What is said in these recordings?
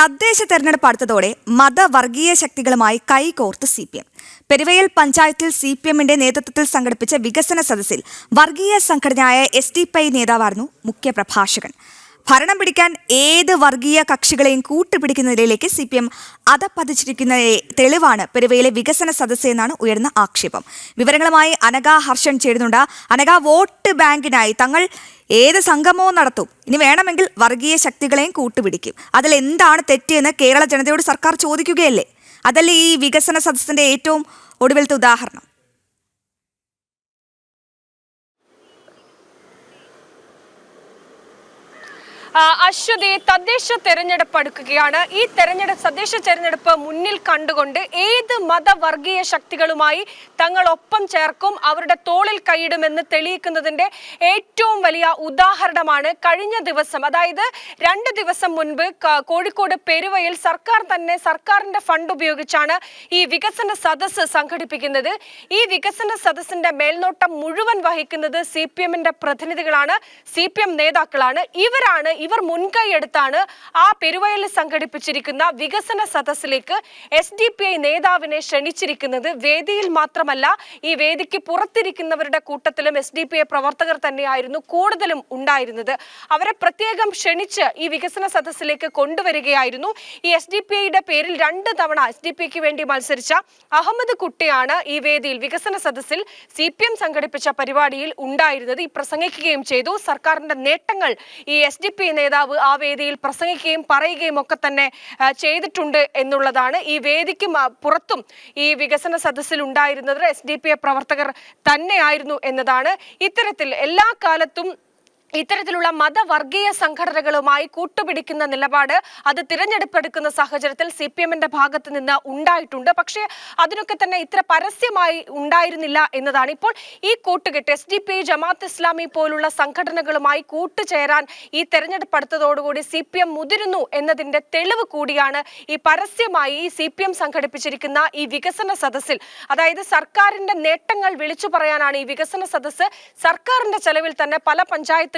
തദ്ദേശ തെരഞ്ഞെടുപ്പ് അടുത്തതോടെ മതവർഗീയ ശക്തികളുമായി കൈകോർത്ത് സി പി എം. പെരുവയൽ പഞ്ചായത്തിൽ സി പി എമ്മിന്റെ നേതൃത്വത്തിൽ സംഘടിപ്പിച്ച വികസന സദസ്സിൽ വർഗീയ സംഘടനയായ എസ് ഡി പി നേതാവായിരുന്നു മുഖ്യപ്രഭാഷകൻ. ഭരണം പിടിക്കാൻ ഏത് വർഗീയ കക്ഷികളെയും കൂട്ടുപിടിക്കുന്നതിലേക്ക് സി പി എം അതപ്പതിച്ചിരിക്കുന്ന തെളിവാണ് പെരുവയിലെ വികസന സദസ്സ് എന്നാണ് ഉയർന്ന ആക്ഷേപം. വിവരങ്ങളുമായി അനഘ ഹർഷൻ ചേരുന്നുണ്ട്. അനഘ വോട്ട് ബാങ്കിനായി തങ്ങൾ ഏത് സംഗമവും നടത്തും. ഇനി വേണമെങ്കിൽ വർഗീയ ശക്തികളെയും കൂട്ടുപിടിക്കും. അതിൽ എന്താണ് തെറ്റെന്ന് കേരള ജനതയോട് സർക്കാർ ചോദിക്കുകയല്ലേ? അതല്ലേ ഈ വികസന സദസ്സിന്റെ ഏറ്റവും ഒടുവിലത്തെ ഉദാഹരണം. അശ്വതി തദ്ദേശ തെരഞ്ഞെടുപ്പ് അടുക്കുകയാണ്. ഈ തെരഞ്ഞെടുപ്പ് തദ്ദേശ തെരഞ്ഞെടുപ്പ് മുന്നിൽ കണ്ടുകൊണ്ട് ഏത് മതവർഗീയ ശക്തികളുമായി തങ്ങൾ ഒപ്പം ചേർക്കും അവരുടെ തോളിൽ കൈയിടുമെന്ന് തെളിയിക്കുന്നതിന്റെ ഏറ്റവും വലിയ ഉദാഹരണമാണ് കഴിഞ്ഞ ദിവസം. അതായത് രണ്ട് ദിവസം മുൻപ് കോഴിക്കോട് പെരുവയിൽ സർക്കാർ തന്നെ സർക്കാരിന്റെ ഫണ്ട് ഉപയോഗിച്ചാണ് ഈ വികസന സദസ് സംഘടിപ്പിക്കുന്നത്. ഈ വികസന സദസ്സിന്റെ മേൽനോട്ടം മുഴുവൻ വഹിക്കുന്നത് സി പി എമ്മിന്റെ പ്രതിനിധികളാണ് സി പി എം നേതാക്കളാണ്. ഇവരാണ് ഇവർ മുൻകൈ എടുത്താണ് ആ പെരുവയലിൽ സംഘടിപ്പിച്ചിരിക്കുന്ന വികസന സദസ്സിലേക്ക് എസ് ഡി പി ഐ നേതാവിനെ ക്ഷണിച്ചിരിക്കുന്നത്. വേദിയിൽ മാത്രമല്ല ഈ വേദിക്ക് പുറത്തിരിക്കുന്നവരുടെ കൂട്ടത്തിലും എസ് ഡി പി ഐ പ്രവർത്തകർ തന്നെയായിരുന്നു കൂടുതലും ഉണ്ടായിരുന്നത്. അവരെ പ്രത്യേകം ക്ഷണിച്ച് ഈ വികസന സദസ്സിലേക്ക് കൊണ്ടുവരികയായിരുന്നു. ഈ എസ് ഡി പി ഐയുടെ പേരിൽ രണ്ട് തവണ എസ് ഡി പി ഐക്ക് വേണ്ടി മത്സരിച്ച അഹമ്മദ് കുട്ടിയാണ് ഈ വേദിയിൽ വികസന സദസ്സിൽ സി പി എം സംഘടിപ്പിച്ച പരിപാടിയിൽ ഉണ്ടായിരുന്നത്. ഈ പ്രസംഗിക്കുകയും ചെയ്തു. സർക്കാരിന്റെ നേട്ടങ്ങൾ ഈ എസ് ഡി പി നേതാവ് ആ വേദിയിൽ പ്രസംഗിക്കുകയും പറയുകയും ഒക്കെ തന്നെ ചെയ്തിട്ടുണ്ട് എന്നുള്ളതാണ് ഈ വേദിക്ക് പുറത്തും ഈ വികസന സദസ്സിൽ ഉണ്ടായിരുന്നത്. എസ് പ്രവർത്തകർ തന്നെയായിരുന്നു എന്നതാണ് ഇത്തരത്തിൽ എല്ലാ കാലത്തും ഇത്തരത്തിലുള്ള മതവർഗീയ സംഘടനകളുമായി കൂട്ടുപിടിക്കുന്ന നിലപാട് അത് തിരഞ്ഞെടുപ്പെടുക്കുന്ന സാഹചര്യത്തിൽ സി പി എമ്മിന്റെ ഭാഗത്ത് നിന്ന് ഉണ്ടായിട്ടുണ്ട്. പക്ഷേ അതിനൊക്കെ തന്നെ ഇത്ര പരസ്യമായി ഉണ്ടായിരുന്നില്ല എന്നതാണ്. ഇപ്പോൾ ഈ കൂട്ടുകെട്ട് S D P Jamaat Islami പോലുള്ള സംഘടനകളുമായി കൂട്ടുചേരാൻ ഈ തെരഞ്ഞെടുപ്പ് അടുത്തതോടുകൂടി സി പി എം മുതിരുന്നു എന്നതിന്റെ തെളിവ് കൂടിയാണ് ഈ പരസ്യമായി ഈ സി പി എം സംഘടിപ്പിച്ചിരിക്കുന്ന ഈ വികസന സദസ്സിൽ. അതായത് സർക്കാരിന്റെ നേട്ടങ്ങൾ വിളിച്ചു പറയാനാണ് ഈ വികസന സദസ്സ്. സർക്കാരിന്റെ ചെലവിൽ തന്നെ പല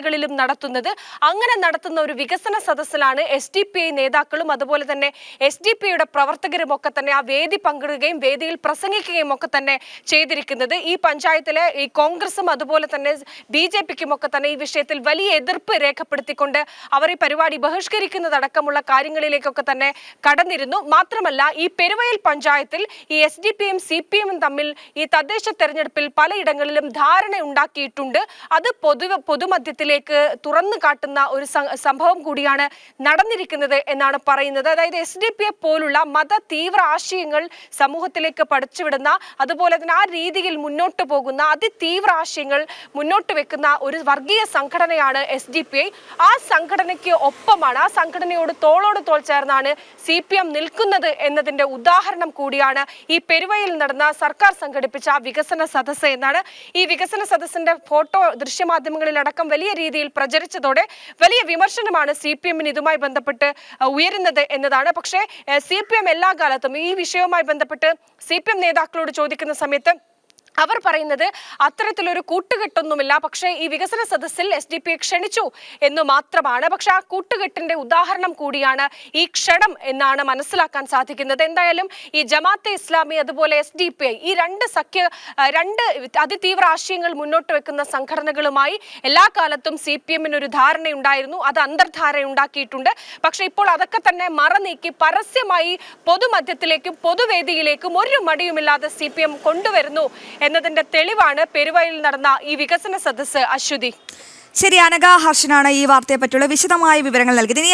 പഞ്ചായത്തുകളിലും നടത്തുന്നത്. അങ്ങനെ നടത്തുന്ന ഒരു വികസന സദസ്സിലാണ് എസ് ഡി പി ഐ നേതാക്കളും അതുപോലെ തന്നെ എസ് ഡി പി ഐയുടെ പ്രവർത്തകരും ഒക്കെ തന്നെ ആ വേദി പങ്കിടുകയും വേദിയിൽ പ്രസംഗിക്കുകയും ഒക്കെ തന്നെ ചെയ്തിരിക്കുന്നത്. ഈ പഞ്ചായത്തിലെ ഈ കോൺഗ്രസും അതുപോലെ തന്നെ ബി ജെ പിക്കും ഒക്കെ തന്നെ ഈ വിഷയത്തിൽ വലിയ എതിർപ്പ് രേഖപ്പെടുത്തിക്കൊണ്ട് അവർ ഈ പരിപാടി ബഹിഷ്കരിക്കുന്നതടക്കമുള്ള കാര്യങ്ങളിലേക്കൊക്കെ തന്നെ കടന്നിരുന്നു. മാത്രമല്ല ഈ പെരുവയൽ പഞ്ചായത്തിൽ ഈ എസ് ഡി പിയും സി പി എമ്മും തമ്മിൽ ഈ തദ്ദേശ തെരഞ്ഞെടുപ്പിൽ പലയിടങ്ങളിലും ധാരണ ഉണ്ടാക്കിയിട്ടുണ്ട് അത് പൊതു പൊതുമധ്യത്തിലേക്ക് തുറന്നു കാട്ടുന്ന ഒരു സംഭവം കൂടിയാണ് നടന്നിരിക്കുന്നത് എന്നാണ് പറയുന്നത്. അതായത് എസ് ഡി പി എ പോലുള്ള മത തീവ്ര ആശയങ്ങൾ സമൂഹത്തിലേക്ക് പടച്ചുവിടുന്ന അതുപോലെ തന്നെ ആ രീതിയിൽ മുന്നോട്ട് പോകുന്ന അതിതീവ്ര ആശയങ്ങൾ മുന്നോട്ട് വെക്കുന്ന ഒരു വർഗീയ സംഘടനയാണ് എസ് ഡി പി ഐ ആ സംഘടനയ്ക്ക് ഒപ്പമാണ് ആ സംഘടനയോട് തോളോട് തോൾ ചേർന്നാണ് സി പി എം നിൽക്കുന്നത് എന്നതിന്റെ ഉദാഹരണം കൂടിയാണ് ഈ പെരുവയിൽ നടന്ന സർക്കാർ സംഘടിപ്പിച്ച വികസന സദസ്സ് എന്നാണ്. ഈ വികസന സദസ്സിന്റെ ഫോട്ടോ ദൃശ്യമാധ്യമങ്ങളിലടക്കം വലിയ രീതിയിൽ പ്രചരിച്ചതോടെ വലിയ വിമർശനമാണ് സി പി എമ്മിന് ഇതുമായി ബന്ധപ്പെട്ട് ഉയരുന്നത് എന്നതാണ്. പക്ഷേ സി പി എം എല്ലാ കാലത്തും ഈ വിഷയവുമായി ബന്ധപ്പെട്ട് സി പി എം നേതാക്കളോട് ചോദിക്കുന്ന സമയത്ത് അവർ പറയുന്നത് അത്തരത്തിലൊരു കൂട്ടുകെട്ടൊന്നുമില്ല. പക്ഷേ ഈ വികസന സദസ്സിൽ എസ് ഡി പി ക്ഷണിച്ചു എന്ന് മാത്രമാണ്. പക്ഷേ ആ കൂട്ടുകെട്ടിന്റെ ഉദാഹരണം കൂടിയാണ് ഈ ക്ഷണം എന്നാണ് മനസ്സിലാക്കാൻ സാധിക്കുന്നത്. എന്തായാലും ഈ ജമാഅത്തെ ഇസ്ലാമി അതുപോലെ എസ് ഡി പി ഐ ഈ രണ്ട് സഖ്യ രണ്ട് അതിതീവ്ര ആശയങ്ങൾ മുന്നോട്ട് വെക്കുന്ന സംഘടനകളുമായി എല്ലാ കാലത്തും സി പി എമ്മിന് ഒരു ധാരണയുണ്ടായിരുന്നു. അത് അന്തർധാര ഉണ്ടാക്കിയിട്ടുണ്ട്. പക്ഷേ ഇപ്പോൾ അതൊക്കെ തന്നെ മറനീക്കി പരസ്യമായി പൊതുമധ്യത്തിലേക്കും പൊതുവേദിയിലേക്കും ഒരു മടിയുമില്ലാതെ സി പി എം കൊണ്ടുവരുന്നു എന്നതിന്റെ തെളിവാണ് പെരുവയിൽ നടന്ന ഈ വികസന സദസ്സ് അശ്വതി. ശരി അനഘ ഹർഷനാണ് ഈ വാർത്തയെ പറ്റിയുള്ള വിശദമായ വിവരങ്ങൾ നൽകിയത്.